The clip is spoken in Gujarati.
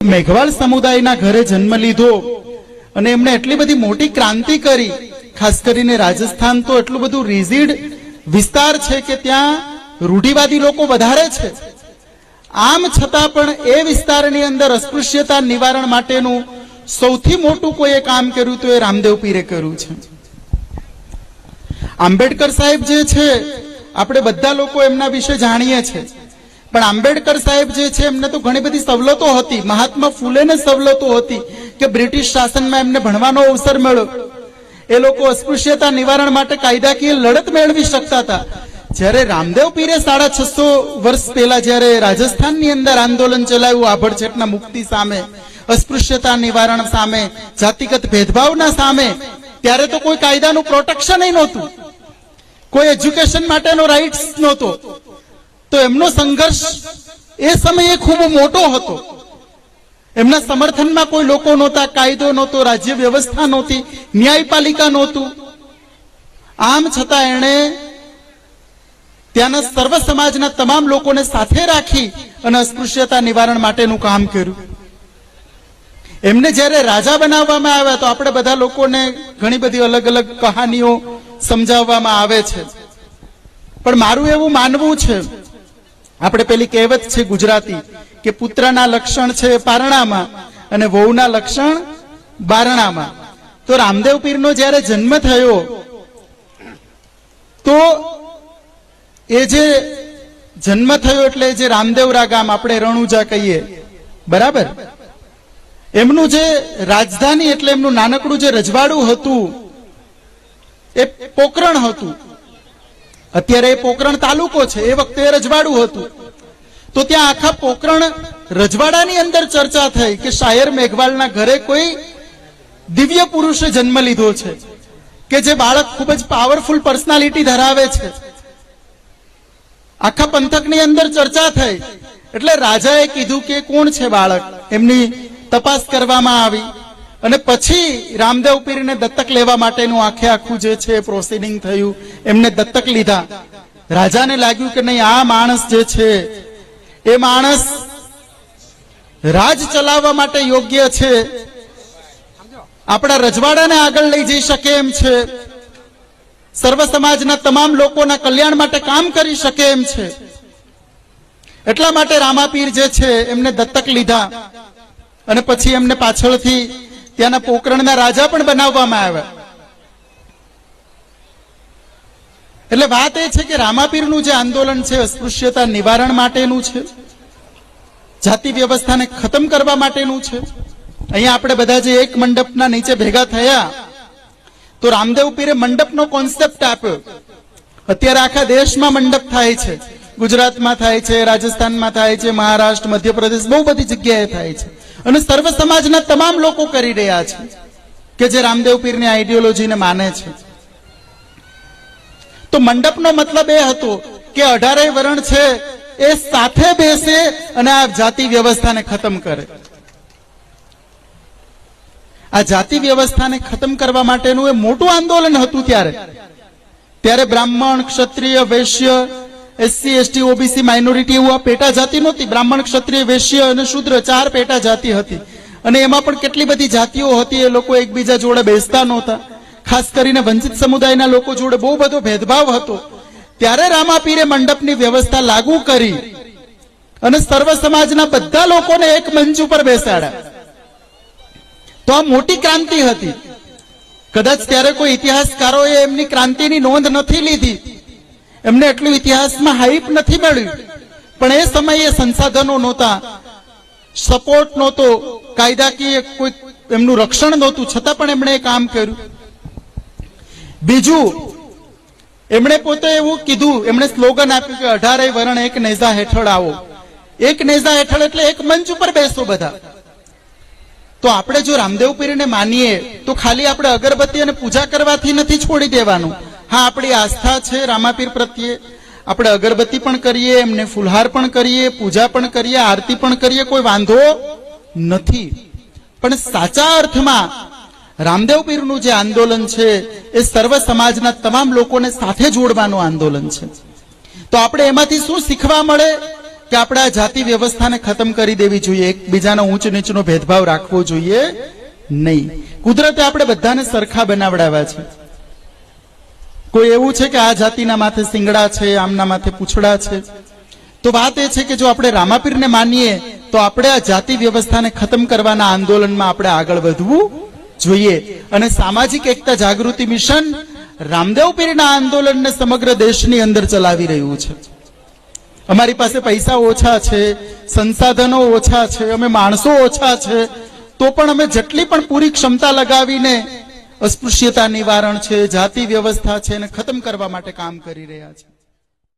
મેઘવાળ સમુદાયના ઘરે જન્મ લીધો અને એમણે એટલી બધી મોટી ક્રાંતિ કરી. ખાસ કરીને રાજસ્થાન તો એટલું બધું રિઝિડ વિસ્તાર છે કે ત્યાં રૂઢિવાદી લોકો વધારે છે. આમ છતાં પણ એ વિસ્તારની અંદર અસ્પૃશ્યતા નિવારણ માટેનું સૌથી મોટું કોઈએ કામ કર્યું તો એ રામદેવ પીરે કર્યું છે. આંબેડકર સાહેબ જે છે, આપણે બધા લોકો એમના વિશે જાણીએ છીએ. પણ આંબેડકર સાહેબ જે છે, એમને તો ઘણી બધી સવલતો હતી. મહાત્મા ફૂલેને સવલતો હતી કે બ્રિટિશ શાસનમાં એમને ભણવાનો અવસર મળ્યો. એ લોકો અસ્પૃશ્યતા નિવારણ માટે કાયદાકીય લડત મેળવી શકતા હતા. જ્યારે રામદેવ પીરે સાડા છસો વર્ષ પહેલા જ્યારે રાજસ્થાનની અંદર આંદોલન ચલાવ્યું આભડછેટના મુક્તિ સામે, અસ્પૃશ્યતા નિવારણ સામે, જાતિગત ભેદભાવના સામે, ત્યારે તો કોઈ કાયદાનું પ્રોટેક્શન નહોતું. કોઈ એજ્યુકેશન માટેનો રાઇટ્સ નહોતો. તો એમનો સંઘર્ષ એ સમયે ખૂબ મોટો હતો. એમના સમર્થનમાં કોઈ લોકો નહોતા, કાયદો નહોતો, રાજ્ય વ્યવસ્થા નહોતી, ન્યાયપાલિકા નહોતું. આમ છતાં એણે ત્યાંના સર્વ સમાજના તમામ લોકોને સાથે રાખી અને અસ્પૃશ્યતા નિવારણ માટેનું કામ કર્યું. એમને જ્યારે રાજા બનાવવામાં આવ્યા તો આપણે બધા લોકોને ઘણી બધી અલગ અલગ કહાનીઓ સમજાવવામાં આવે છે. પણ મારું એવું માનવું છે આપણે પેલી કહેવત છે ગુજરાતી કે પુત્રના લક્ષણ છે પારણામાં અને વહુના લક્ષણ બારણામાં. તો રામદેવ પીરનો જ્યારે જન્મ થયો, તો એ જે જન્મ થયો એટલે જે રામદેવરા ગામ આપણે રણુજા કહીએ, બરાબર? એમનું જે રાજધાની એટલે એમનું નાનકડું જે રજવાડું હતું, એ પોકરણ હતું. અત્યારે પોકરણ તાલુકો છે, એ વખતે રજવાડું હતું. તો ત્યાં આખા પોકરણ રજવાડાની અંદર ચર્ચા થઈ કે શાયર મેઘવાલના ઘરે કોઈ દિવ્ય પુરુષે જન્મ લીધો છે, કે જે બાળક ખૂબ જ પાવરફુલ પર્સનાલિટી ધરાવે છે. આખા પંથકની અંદર ચર્ચા થઈ. એટલે રાજાએ કીધું કે કોણ છે બાળક? એમની તપાસ કરવામાં આવી. અને પછી રામદેવ પીરને દત્તક લેવા માટેનું આખે આખું જે છે પ્રોસિડિંગ થયું. એમને દત્તક લીધા. રાજાને લાગ્યું કે નહીં, આ માણસ જે છે, એ માણસ રાજ ચલાવવા માટે યોગ્ય છે. આપણા રજવાડાને આગળ લઈ જઈ શકે એમ છે. સર્વ સમાજના તમામ લોકોના કલ્યાણ માટે કામ કરી શકે એમ છે. એટલા માટે રામાપીર જે છે, એમને દત્તક લીધા. અને પછી એમને પાછળથી ત્યાંના પોકરણના રાજા પણ બનાવવામાં આવ્યા એટલે વાત એ છે કે રામાપીરનું જે આંદોલન છે, અસ્પૃશ્યતા નિવારણ માટેનું છે, જાતિ વ્યવસ્થાને ખતમ કરવા માટેનું છે. અહીંયા આપણે બધા જે એક મંડપના નીચે ભેગા થયા, તો રામદેવ પીરે મંડપનો કોન્સેપ્ટ આપ્યો. અત્યારે આખા દેશમાં મંડપ થાય છે. ગુજરાતમાં થાય છે, રાજસ્થાનમાં થાય છે, મહારાષ્ટ્ર, મધ્યપ્રદેશ, બહુ બધી જગ્યાએ થાય છે. અને સર્વ સમાજના તમામ લોકો કરી રહ્યા છે કે જે રામદેવ પીરની આઈડિયોલોજીને માને છે. તો મંડપનો મતલબ એ હતો કે અઢારે વરણ છે એ સાથે બેસે અને આ જાતિ વ્યવસ્થાને ખતમ કરે. આ જાતિ વ્યવસ્થાને ખતમ કરવા માટેનું એ મોટું આંદોલન હતું ત્યારે. ત્યારે બ્રાહ્મણ, ક્ષત્રિય, વૈશ્ય એસસી એસટી ઓબીસી માઇનોરિટી એવું આ પેટા જાતિ નહોતી. બ્રાહ્મણ, ક્ષત્રિય, વૈશ્ય અને શુદ્ર ચાર પેટા જાતિ હતી. અને એમાં પણ કેટલી બધી જાતિઓ હતી, એ લોકો એકબીજા જોડે બેસતા નહોતા. ખાસ કરીને વંચિત સમુદાયના લોકો જોડે બહુ બધો ભેદભાવ હતો. ત્યારે રામાપીરે મંડપની વ્યવસ્થા લાગુ કરી અને સર્વ સમાજના બધા લોકોને એક મંચ ઉપર બેસાડ્યા. તો આ મોટી ક્રાંતિ હતી. કદાચ ત્યારે કોઈ ઇતિહાસકારોએ એમની ક્રાંતિની નોંધ નથી લીધી. એમને એટલું ઇતિહાસમાં હાઈપ નથી મળ્યું. પણ એ સમયે સંસાધનો નહોતા. સપોર્ટ નહોતો. કાયદાકીય કોઈ એમનું રક્ષણ નહોતું. છતાં પણ એમણે કામ કર્યું. બીજું, એમણે પોતે એવું કીધું, એમણે સ્લોગન આપ્યું કે અઢારે વર્ણ એક નેઝા હેઠળ આવો. એક નેઝા હેઠળ એટલે એક મંચ ઉપર બેસો બધા. તો આપણે જો રામદેવ પીરને માનીએ, તો ખાલી આપણે અગરબત્તી અને પૂજા કરવાથી નથી છોડી દેવાનું. હા, આપણી આસ્થા છે રામાપીર પ્રત્યે. આપણે અગરબત્તી પણ કરીએ, એમને ફુલહાર પણ કરીએ, પૂજા પણ કરીએ, આરતી પણ કરીએ, કોઈ વાંધો નથી. પણ સાચા અર્થમાં રામદેવ પીરનું જે આંદોલન છે, એ સર્વ સમાજના તમામ લોકોને સાથે જોડવાનું આંદોલન છે. તો આપણે એમાંથી શું શીખવા મળે? કે આપણે આ જાતિ વ્યવસ્થાને ખતમ કરી દેવી જોઈએ, એકબીજાનો ઊંચ નીચનો ભેદભાવ રાખવો જોઈએ નહીં. કુદરતે આપણે બધાને સરખા બનાવડાવ્યા છે. કોઈ એવું છે કે આ જાતિના માથે સિંગડા છે, આમના માથે પૂછડા છે? તો વાત એ છે કે જો આપણે રામાપીરને માનીએ, તો આપણે આ જાતિ વ્યવસ્થાને ખતમ કરવાના આંદોલનમાં આપણે આગળ વધવું જોઈએ. અને સામાજિક એકતા જાગૃતિ મિશન રામદેવ પીરના આંદોલનને સમગ્ર દેશની અંદર ચલાવી રહ્યું છે. અમારી પાસે પૈસા ઓછા છે, સંસાધનો ઓછા છે, અમે માણસો ઓછા છે, તો પણ અમે જેટલી પણ પૂરી ક્ષમતા લગાવીને અસ્પૃશ્યતા નિવારણ છે જાતિ વ્યવસ્થા છે એને ખતમ કરવા માટે કામ કરી રહ્યા છે.